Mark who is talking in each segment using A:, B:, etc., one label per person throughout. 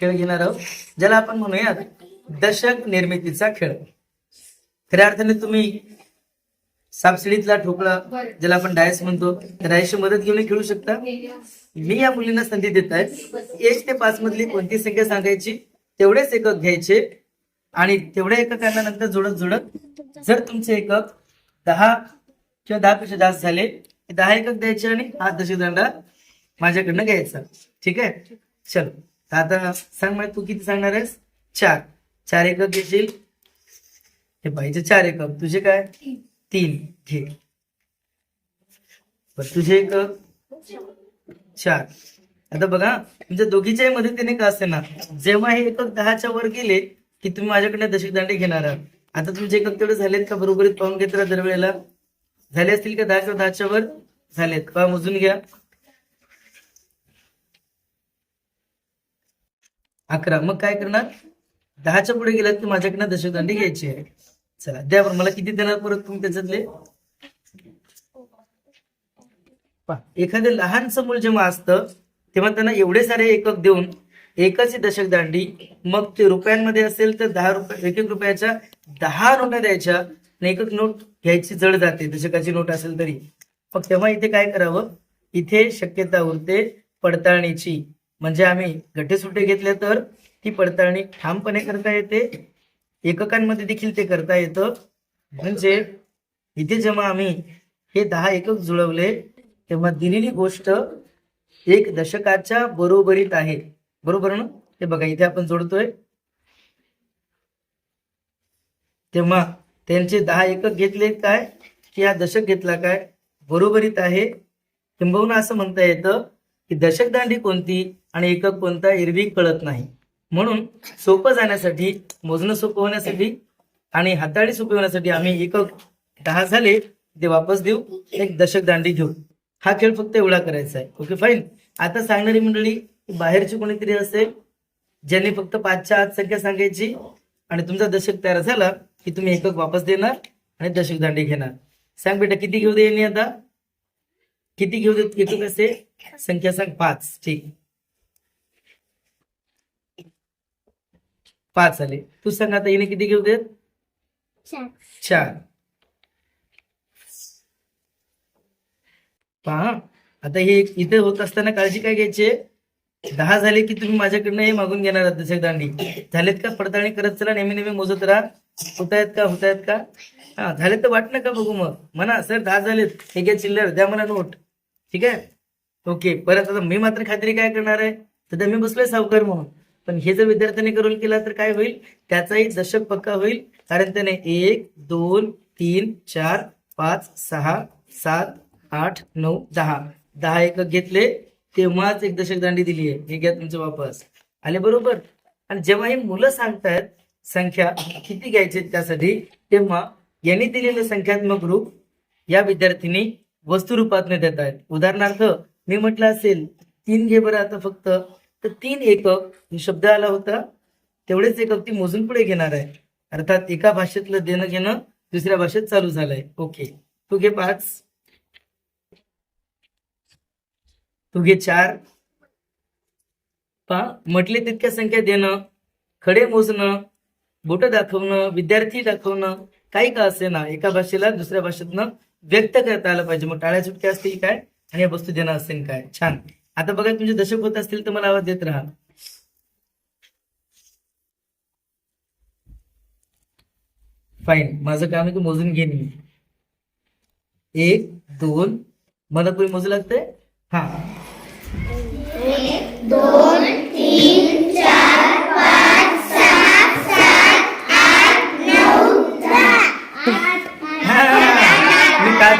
A: खेळ घेणार आहोत ज्याला आपण म्हणूयात दशक निर्मितीचा खेळ. खऱ्या अर्थाने तुम्ही सापसिडीतला ठोकळा ज्याला आपण डायस म्हणतो डायसची मदत घेऊन खेळू शकता. मी या मुलींना संधी देत आहे. एक ते पाच मधली कोणती संख्या सांगायची तेवढेच एकक घ्यायचे आणि तेवढ्या एककांना नंतर जोडत जोडत जर तुमचे एकक दहा किंवा दहा पेक्षा जास्त झाले दहा एकक द्यायचे आणि हा दशदंडा माझ्याकडनं घ्यायचा. ठीक आहे? चल. तर आता सांग मला तू किती सांगणार आहेस? चार. चार एकक घेशील? हे पाहिजे चार एकक. तुझे काय? तीन. घे. तुझे एकक? चार. आता बघा तुमच्या दोघीच्याही मदतीने का असे ना जेव्हा हे एकक दहाच्या वर गेले की तुम्ही माझ्याकडे दशक दांडे घेणार आहात. आता तुमचे एकक तेवढे झालेत का? बरोबरीत पाहून घेत राहा दरवेळेला? झाले असतील का दहा किंवा दहाच्या वर? झालेत. का मोजून घ्या. अकरा. मग काय करणार? दहाच्या पुढे गेलात की माझ्याकडनं दशकदांडी घ्यायची आहे. चला द्या बरं. मला किती देणार परत तुम्ही त्याच्यातले? एखादं लहानसं मूल जेव्हा असतं तेव्हा त्यांना एवढे सारे एकक देऊन एकच दशक दांडी मग ते रुपयांमध्ये असेल तर दहा रुपये एक एक रुपयाच्या दहा नोटा द्यायच्या आणि एकच नोट घ्यायची जड जाते दशकाची नोट असेल तरी. मग तेव्हा इथे काय करावं? इथे शक्यता उरते पडताळणीची. म्हणजे आम्ही गठे सुट्टे घेतले तर ती पडताळणी ठामपणे करता येते. एककांमध्ये देखील ते करता येतं. म्हणजे इथे जेव्हा आम्ही हे दहा एकक जुळवले तेव्हा दिलेली गोष्ट एक दशकाच्या बरोबरीत आहे. बरोबर ना? हे बघा इथे आपण जोडतोय. तेव्हा त्यांचे दहा एकक घेतले काय? की हा दशक घेतला काय? बरोबरीत आहे. किंबहुना असं म्हणता येतं की दशक दांडी कोणती आणि एकक कोणता एरवी कळत नाही. म्हणून सोपं जाण्यासाठी मोजणं सोपं होण्यासाठी आणि हाताळी सोपी होण्यासाठी आम्ही एकक दहा झाले ते वापस देऊ एक दशक दांडी घेऊ. हा खेळ फक्त एवढा करायचा आहे. ओके फाईन आता सांगणारी मंडळी बाहेरची कोणीतरी असेल ज्यांनी फक्त पाचच्या आत संख्या सांगायची आणि तुमचा दशक तयार झाला की तुम्ही एकक वापस देणार आणि दशक दांडी घेणार. सांग बेटा किती घेऊ दे यांनी आता? किती घेऊ देत एकक असे संख्या सांग पाच. ठीक. पाच आले. तू सांग आता हिने किती घेऊ देत? चार. पहा आता हे इथे होत असताना काळजी काय घ्यायची? दहा झाले की तुम्ही माझ्याकडनं हे मागून घेणार आहात दशक दांडी. झालेत का? पडताळणी करत चला नेहमी नेहमी मोजत राहा. होत आहेत का? होत आहेत का? हा झाले तर वाट नका बघू मग? म्हणा सर दहा झालेत. हे घ्या चिल्लर द्या मला नोट. ठीक आहे? ओके परत आता मी मात्र खात्री काय करणार आहे? सध्या मी बसलोय सावकार म्हणून. पण हे जर विद्यार्थ्यांनी करून केला तर काय होईल? त्याचाही दशक पक्का होईल. कारण त्याने एक दोन तीन चार पाच सहा सात आठ नऊ दहा. दहा एकक घेतले तेव्हाच एक दशक दांडी दिली आहे. हे घ्या तुमचं वापस. आले बरोबर? आणि जेव्हा ही मुलं सांगतायत संख्या किती घ्यायची त्यासाठी तेव्हा यांनी दिलेलं संख्यात्मक रूप या विद्यार्थ्यांनी वस्तू रूपात देत आहेत. उदाहरणार्थ मी म्हटलं असेल तीन घे बरं आता फक्त. तर तीन एकक शब्द आला होता तेवढेच एकक ती मोजून पुढे घेणार आहे. अर्थात एका भाषेतलं देणं घेणं दुसऱ्या भाषेत चालू झालंय. ओके. तू घे पाच. तू घे चार. पहा म्हटले तितक्या संख्या देणं खडे मोजणं बोट दाखवणं विद्यार्थी दाखवणं काही का असे ना एका भाषेला दुसऱ्या भाषेतनं व्यक्त करता आलं पाहिजे. मग टाळ्या सुटक्या असतील काय? आणि या वस्तू देणं असेल काय? छान. आता बघा तुमचे दशक होत असतील तर मला आवाज देत राहा. फाईन माझं काम आहे की मोजून घेईन मी एक दोन. मला कोणी मोजू लागतंय? हा. हा,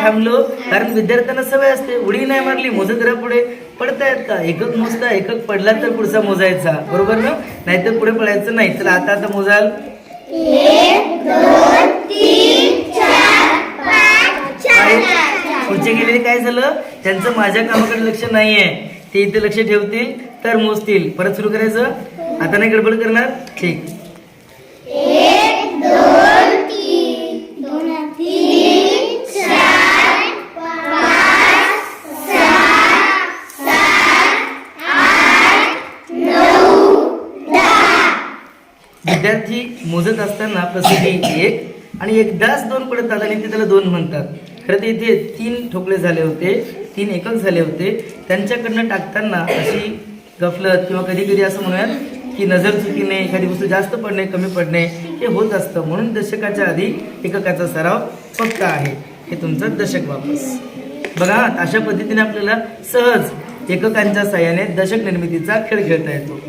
A: थांबलो. कारण विद्यार्थ्यांना सवय असते. उडी नाही मारली मोजत राहा पुढे. पडतायत का? एकक मोजता एकक पडला तर पुढचा मोजायचा. बरोबर ना? नाहीतर पुढे पडायचं नाही. तर आता आता मोजाल? पुढचे गेलेले काय झालं? त्यांचं माझ्या कामाकडे लक्ष नाहीये. ते इथे लक्ष ठेवतील तर मोजतील. परत सुरू करायचं? आता नाही गडबड करणार? ठीक. विद्यार्थी मोजत असताना प्रसिद्धी एक आणि एकदाच दोन पडत आला आणि ते त्याला दोन म्हणतात. खरं तर इथे तीन ठोकले झाले होते तीन एकक झाले होते. त्यांच्याकडनं टाकताना अशी गफलत किंवा कधी कधी असं म्हणूयात की नजर चुकीने एखादी वस्तू जास्त पडणे कमी पडणे हे होत असतं. म्हणून दशकाच्या आधी एककाचा सराव पक्का आहे. हे तुमचं दशक वापस. बघा अशा पद्धतीने आपल्याला सहज एककांच्या साह्याने दशक निर्मितीचा खेळ खेळता येतो.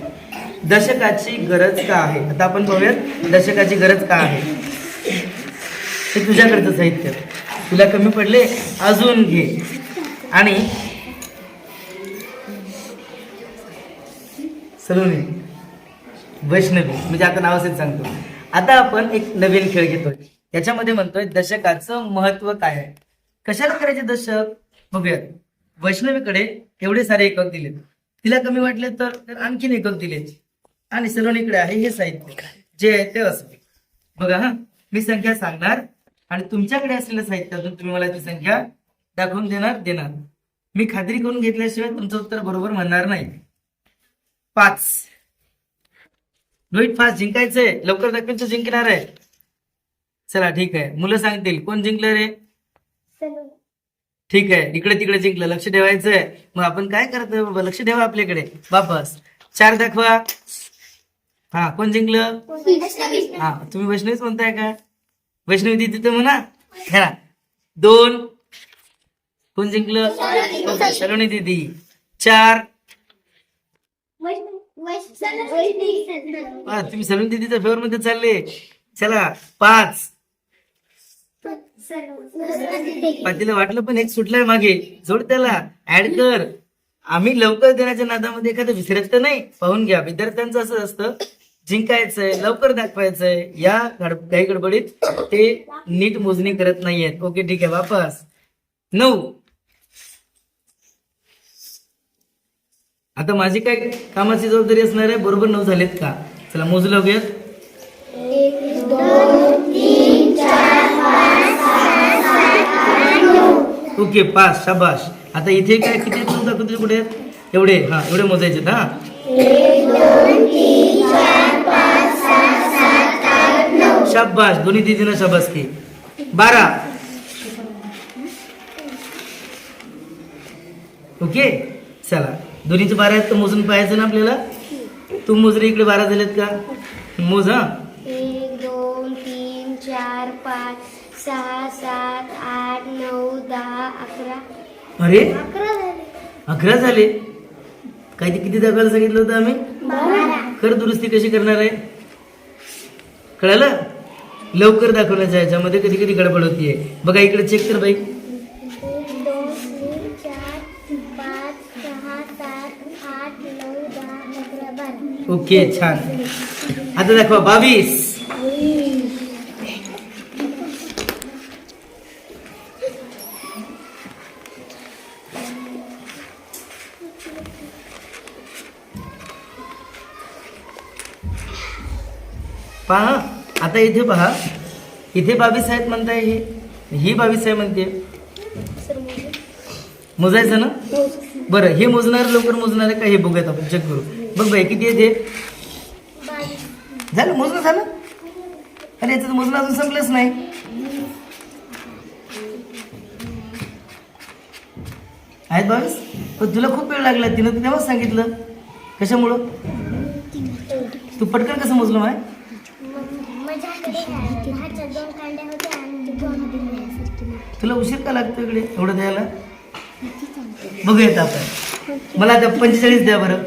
A: दशकाची गरज का आहे? आता आपण पाहूयात दशकाची गरज का आहे? ते तुझ्याकडचं साहित्य. तुला कमी पडले अजून घे. आणि सलोनी वैष्णवी म्हणजे आता नाव असेच सांगतो. आता आपण एक नवीन खेळ घेतोय. याच्यामध्ये म्हणतोय दशकाचं महत्त्व काय आहे? कशाला करायचे दशक? बघूयात. वैष्णवीकडे एवढे सारे एकक दिलेत. तिला कमी वाटले तर तर आणखीन एकक दिले आणि सलोनीकडे आहे हे साहित्य. जे आहे ते असं. बघा हा मी संख्या सांगणार आणि तुमच्याकडे असलेल्या साहित्यातून तुम्ही मला ती संख्या दाखवून देणार देणार. मी खात्री करून घेतल्याशिवाय तुमचं उत्तर बरोबर म्हणणार नाही. पाच. रोहित फास्ट जिंकायचंय. लवकर दाखवेल तर जिंकणार आहे. चला ठीक आहे. मुलं सांगतील. कोण जिंकलं रे? ठीक आहे. इकडे तिकडे जिंकलं. लक्ष ठेवायचंय. मग आपण काय करतोय बाबा? लक्ष ठेवा आपल्याकडे. वापस. चार दाखवा. हा कोण जिंकलं? हा तुम्ही वैष्णवीच म्हणताय का? वैष्णवी दिदी तर म्हणा. खेळा दोन. कोण जिंकलं? सलोनी दिदी. चार. तुम्ही सलोनी दिदीच्या फेवर मध्ये चालले. चला पाच. तिला वाटलं पण एक सुटलाय मागे. जोड त्याला. ऍड कर. आम्ही लवकर देण्याच्या नादामध्ये एखादं विसरत तर नाही. पाहून घ्या. विद्यार्थ्यांचं असं असतं. जिंकायचंय लवकर दाखवायचंय या घाई काही गडबडीत ते नीट मोजणी करत नाहीयेत. ओके ठीक आहे वापस. नऊ. आता माझी काय कामाची जबाबदारी असणार आहे? बरोबर नऊ झालेत का? चला मोजलं लागूयात ओके पाच शाबाश. आता इथे काय किती आहेत? दाखवते कुठे एवढे हा एवढे मोजायचे हा. शाबाश दोन्ही दिदीनं शाबास की. बारा. ओके? चला. दोन्हीचे बारा आहेत तर मोजून पाहायचं ना आपल्याला? तू मोजरे इकडे बारा झालेत का? मोज हा.
B: एक दोन तीन चार पाच सहा सात आठ नऊ दहा अकरा.
A: अरे?
B: अकरा झाले.
A: अकरा झाले? काय ते किती दाखवायला सांगितलं होतं आम्ही?
B: बारा.
A: कर दुरुस्ती कशी करणार आहे? कळालं? लवकर दाखवण्याचा याच्यामध्ये कधी कधी गडबड होतीये बघा इकडे चेक कर बाई. ओके छान. आता दाखवा बावीस. आता इथे पहा. इथे बावीस आहेत म्हणताय हे. ही बावीस आहे म्हणते. मोजायचं ना? बरं हे मोजणार लवकर मोजणार आहे का? हे बघूयात आपण. चेक करू. बघ बाई किती आहे ते?
B: बावीस.
A: झालं? मोजणं झालं? अरे याचं तर मोजणं अजून संपलंच नाही. आहेत बावीस? पण तुला खूप वेळ लागला. तिनं तेव्हाच सांगितलं. कशामुळं? तू पटकन कसं मोजलं माय
B: माझ्याकडे दहाच्या दोन कांड्या होत्या आणि दोन दिल्या
A: तुला उशीर का लागतो इकडे? एवढं द्यायला? बघूयात आपण. मला आता पंचेचाळीस द्या बरं.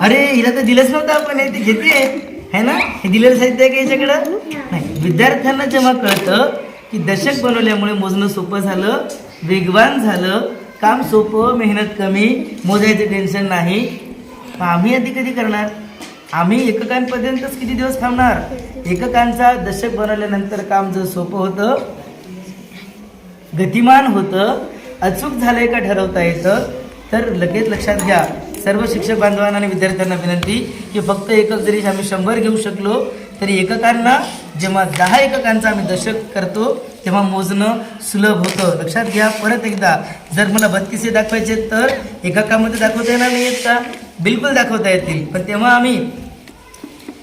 A: अरे हिला तर दिलंच नव्हतं आपण. हे ते घेते है ना? हे दिलेलं साहित्य आहे का याच्याकडं? नाही. विद्यार्थ्यांना जेव्हा कळतं की दशक बनवल्यामुळे मोजणं सोपं झालं वेगवान झालं काम सोपं मेहनत कमी मोजायचं टेन्शन नाही आम्ही आधी कधी करणार? आम्ही एककांपर्यंतच किती दिवस थांबणार? एककांचा दशक बनवल्यानंतर काम जर सोपं होतं गतिमान होतं अचूक झालंय का ठरवता येतं तर लगेच लक्षात घ्या. सर्व शिक्षक बांधवांना आणि विद्यार्थ्यांना विनंती की फक्त एकक जरी आम्ही शंभर घेऊ शकलो तरी एककांना जेव्हा दहा एककांचा आम्ही दशक करतो तेव्हा मोजणं सुलभ होतं. लक्षात घ्या परत एकदा. जर मला बत्तीसे दाखवायचे तर एककामध्ये दाखवता येणार नाही आहेत का? बिलकुल दाखवता येतील. पण तेव्हा आम्ही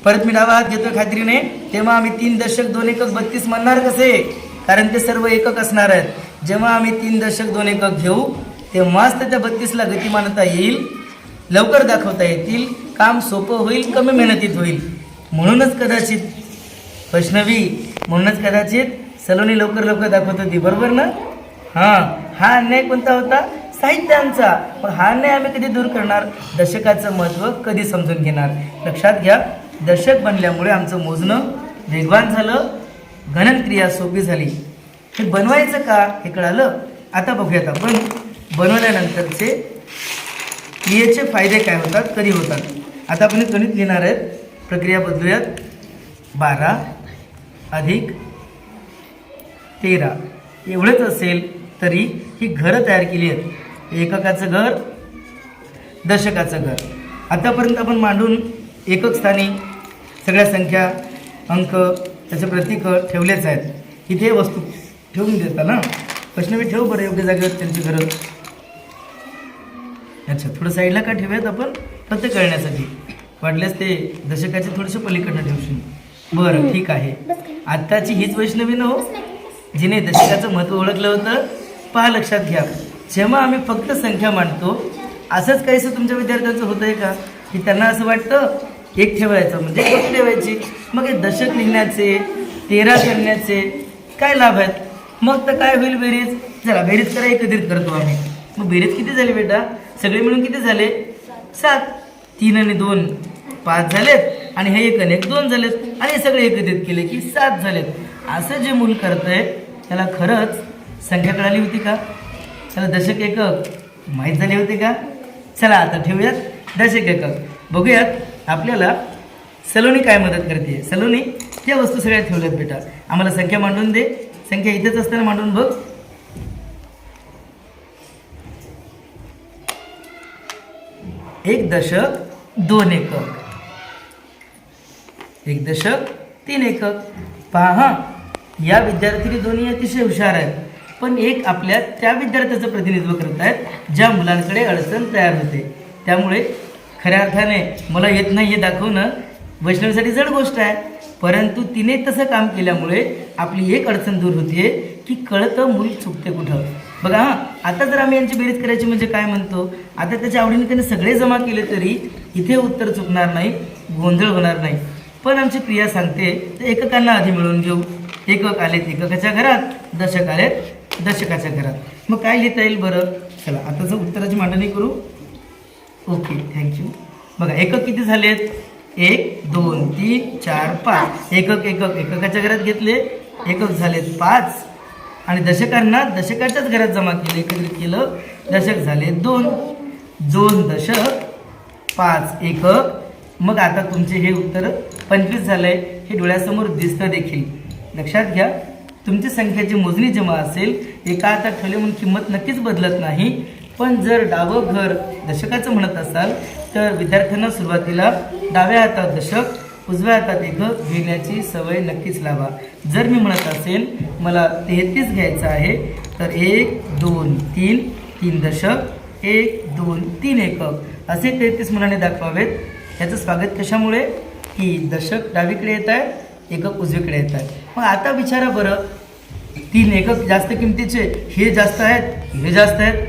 A: परत मी डावा हात घेतोय खात्रीने. तेव्हा आम्ही तीन दशक दोन एकक बत्तीस म्हणणार कसे? कारण ते सर्व एकक असणार आहेत. जेव्हा आम्ही तीन दशक दोन एकक घेऊ तेव्हाच त्याच्या त्या बत्तीसला गतिमानता येईल लवकर दाखवता येतील काम सोपं होईल कमी मेहनतीत होईल. म्हणूनच कदाचित वैष्णवी म्हणूनच कदाचित सलोनी लवकर लवकर दाखवत होती. बरोबर ना? हां हा अन्याय कोणता होता? साहित्यांचा. पण हा नाही आम्ही कधी दूर करणार? दशकाचं महत्त्व कधी समजून घेणार? लक्षात घ्या दशक बनल्यामुळे आमचं मोजणं वेगवान झालं गणन क्रिया सोपी झाली. हे बनवायचं का? हे कळालं? आता बघूयात आपण. बनवल्यानंतरचे क्रियेचे फायदे काय होतात? कधी होतात? आता आपण गणित लिहिणार आहेत. प्रक्रिया बदलूयात. बारा अधिक तेरा. एवढंच असेल तरी ही घरं तयार केली आहेत. एककाचं घर दशकाचं घर. आतापर्यंत आपण मांडून एकक स्थानी सगळ्या संख्या अंक त्याचे प्रतीक ठेवलेच आहेत. इथे वस्तू ठेवून देता ना? वैष्णवी ठेव बरं योग्य जागेवर त्यांची घरं अच्छा थोडं साईडला का ठेवूयात आपण? फक्त कळण्यासाठी वाटल्यास ते दशकाचे थोडेसे पलीकडनं ठेवशील. बरं ठीक आहे. आत्ताची हीच वैष्णवी न हो जिने दशकाचं महत्त्व ओळखलं होतं पहा लक्षात घ्या. जेव्हा आम्ही फक्त संख्या मांडतो असंच काहीसं तुमच्या विद्यार्थ्यांचं आहे का? की त्यांना असं वाटतं एक ठेवायचं म्हणजे एक ठेवायची. मग हे दशक लिहिण्याचे तेरा करण्याचे काय लाभ आहेत? मग तर काय होईल बेरीज? चला बेरीज करा एकत्रित करतो आम्ही. मग बेरीज किती झाली बेटा? सगळे मिळून किती झाले? सात. तीन आणि दोन पाच झालेत. आणि हे एक आणि एक दोन झालेत. आणि सगळे एकत्रित केले की सात झालेत. असं जे मूल करतंय त्याला खरंच संख्या कळाली होती का? चला दशक एकक. माहीत झाले होते का? चला आता ठेवूयात. दशक एकक. बघूयात आपल्याला सलोनी काय मदत करते? सलोनी त्या वस्तू सगळ्या ठेवल्यात बेटा. आम्हाला संख्या मांडून दे. संख्या इथेच असताना मांडून बघ. एक दशक दोन एकक. एक दशक तीन एकक. पहा या विद्यार्थी दोन्ही अतिशय हुशार आहेत. पण एक आपल्या त्या विद्यार्थ्याचं प्रतिनिधित्व करत आहेत ज्या मुलांकडे अडचण तयार होते. त्यामुळे खऱ्या अर्थाने मला येत नाही हे दाखवणं वैष्णवीसाठी जड गोष्ट आहे. परंतु तिने तसं काम केल्यामुळे आपली एक अडचण दूर होते की कळतं मूल चुकते कुठं. बघा हां आता जर आम्ही यांची बेरीज करायची म्हणजे काय म्हणतो? आता त्याच्या आवडीने त्याने सगळे जमा केले तरी इथे उत्तर चुकणार नाही गोंधळ होणार नाही. पण आमची क्रिया सांगते तर एककांना आधी मिळवून घेऊ. एकक आलेत एककाच्या घरात दशक आलेत दशकाच्या घरात. मग काय लिहिता येईल बरं? चला आताचं उत्तराची मांडणी करू. ओके थँक्यू बघा एकक किती झालेत एक दोन तीन चार पाच. एकक एकक एककाच्या घरात घेतले. एकक झालेत पाच. आणि दशकांना दशकाच्याच घरात जमा केले एकत्रित केलं. दशक झाले दोन. दोन दशक पाच एकक. मग आता तुमचे हे उत्तर पंचवीस झालंय. हे डोळ्यासमोर दिसतं देखील. लक्षात घ्या. तुमची संख्येची मोजणी जेव्हा असेल एका हातात ठेवले म्हणून किंमत नक्कीच बदलत नाही. पण जर डावं घर दशकाचं म्हणत असाल तर विद्यार्थ्यांना सुरुवातीला डाव्या हातात दशक उजव्या हातात एक घेण्याची सवय नक्कीच लावा. जर मी म्हणत असेल मला तेहतीस घ्यायचं आहे तर एक दोन तीन तीन दशक एक दोन तीन एकक. असे तेहतीस मुलांनी दाखवावेत. याचं स्वागत कशामुळे? की दशक डावीकडे येत आहे एकक उजवीकडे येत आहेत. मग आता विचारा बरं तीन एकक जास्त किमतीचे हे जास्त आहेत हे जास्त आहेत.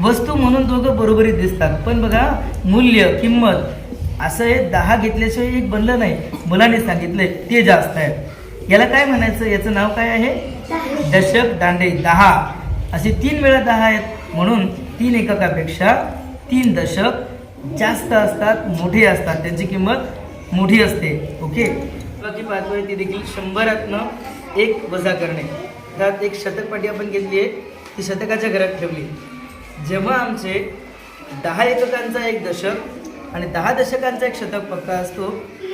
A: वस्तू म्हणून दोघं बरोबरीत दिसतात. पण बघा मूल्य किंमत असं हे दहा घेतल्याशिवाय एक बनलं नाही. मुलाने सांगितलंय ते जास्त आहेत. याला काय म्हणायचं? याचं नाव काय आहे? दशक दांडे दहा. असे तीन वेळा दहा आहेत. म्हणून तीन एककापेक्षा तीन दशक जास्त असतात मोठे असतात. त्यांची किंमत मोठी असते. ओके? बाकी पाहतोय ती देखील शंभरातनं एक वजा करणे. त्यात एक शतकपाटी आपण घेतली आहे ती शतकाच्या घरात ठेवली. जेव्हा आमचे दहा एककांचा एक दशक आणि दहा दशकांचा एक शतक पक्का असतो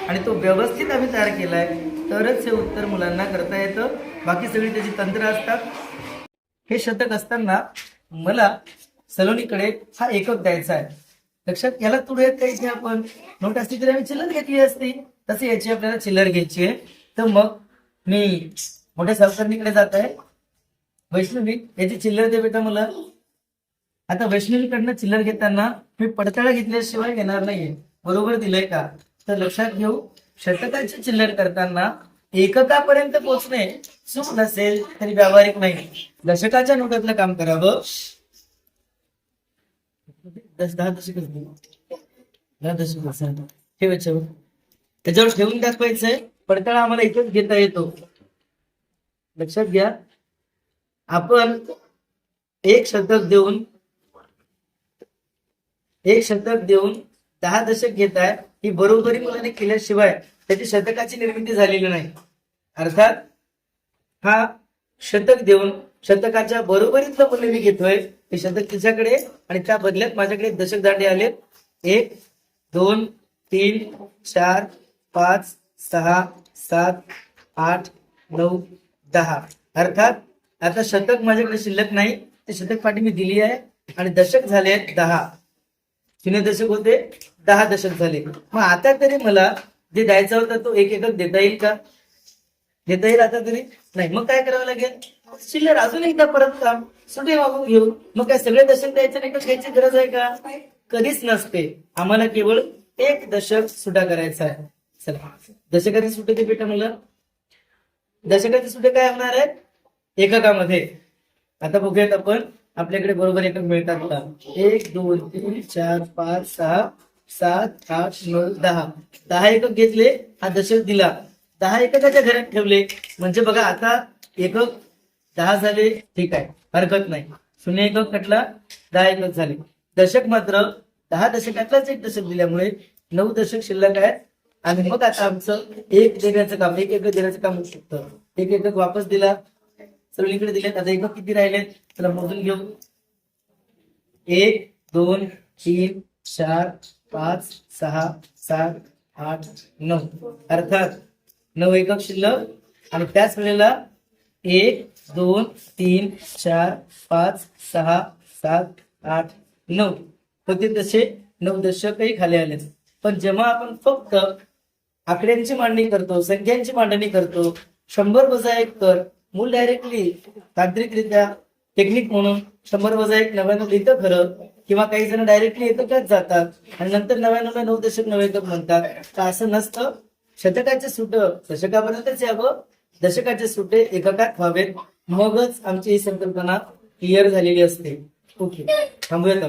A: आणि तो व्यवस्थित आम्ही तयार केला आहे तरच हे उत्तर मुलांना करता येतं. बाकी सगळी त्याची तंत्र असतात. हे शतक असताना मला सलोनीकडे हा एकक द्यायचा आहे. लक्षात याला तुडूयात काही इथे आपण. नोट असती तरी आम्ही चिल्लर घेतली असती. तसे याची आपल्याला चिल्लर घ्यायची आहे. तर मग मी मोठ्या सावकारणीकडे जात आहे वैष्णवी याची चिल्लर दे बेटा मला. आता वैष्णवीकडनं चिल्लर घेताना मी पडताळा घेतल्याशिवाय घेणार नाहीये. बरोबर दिलंय का? तर लक्षात घेऊ. शतकाची चिल्लर करताना एककापर्यंत पोहोचणे सुख नसेल तरी व्यावहारिक नाही. दशकाच्या नोटातलं काम करावं. दस दहा दशकच दहा दशक असं. त्याच्यावर ठेवून दाखवायचंय पडताळा आम्हाला इथेच घेता येतो. लक्षात घ्या. आपण एक शतक देऊन एक शतक देऊन दहा दशक घेत आहे ही बरोबरी मुलाने केल्याशिवाय त्याची शतकाची निर्मिती झालेली नाही. अर्थात हा शतक देऊन शतकाच्या बरोबरीतलं मुलं मी घेतोय हे शतक तिच्याकडे आणि त्या बदल्यात माझ्याकडे दशक दांडे आले एक दोन तीन चार पाच सहा सात आठ नऊ दहा. अर्थात आता शतक माझ्याकडे शिल्लक नाही ते शतक पाठी मी दिली आहे आणि दशक झाले आहेत दहा. शून्य दशक होते दहा दशक झाले. मग आता तरी मला जे द्यायचा होता तो एक एकक देता येईल का? देता येईल आता तरी? नाही. मग काय करावं लागेल? शिल्लर अजून एकदा परत काम. सुटे मागून घेऊ मग काय सगळे दशक द्यायचे नाही का? घ्यायची गरज आहे का? कधीच नसते. आम्हाला केवळ एक दशक सुटा करायचा आहे. चला दशकाचे सुटे ते बेटा मुलं. दशकाचे सुटे काय होणार आहेत? एककामध्ये. आता बघूयात आपण आपल्याकडे बरोबर एकक मिळतात का एक दोन तीन चार पाच सहा सात आठ नऊ दहा. दहा एकक घेतले हा दशक दिला. दहा एककाच्या घरात ठेवले. म्हणजे बघा आता एकक दहा झाले ठीक आहे. हरकत नाही. शून्य एकक कटला दहा एकक झाले. दशक मात्र दहा दशकातलाच एक दशक दिल्यामुळे नऊ दशक शिल्लक आहेत. आणि मग आता आमचं एक देण्याचं काम एक एकक देण्याचं काम होऊ शकतं. एक एकक वापस दिला सगळीकडे दिलेत. आता एकक किती राहिले त्याला मोजून घेऊ. एक दोन तीन चार पाच सहा सात आठ नऊ. अर्थात नऊ एकक शिल्लक. आणि त्याच वेळेला एक दोन तीन चार पाच सहा सात आठ नऊ. होते तसे नऊ दशकही खाली आले पण जेव्हा आपण फक्त आकड्यांची मांडणी करतो संख्यांची मांडणी करतो. शंभर वजा एक कर मूल डायरेक्टली तांत्रिकरित्या टेक्निक म्हणून शंभर वजा एक नव्याण्णव लिहितं खरं किंवा काही जण डायरेक्टली एककच जातात आणि नंतर नव्याण्णव नऊ दशक नऊ एकक म्हणतात. तर असं नसतं. शतकाचे सुट दशकापर्यंतच यावं. दशकाचे सुटे एककात व्हावेत. मगच आमची ही संकल्पना क्लिअर झालेली असते. ओके. थांबूयात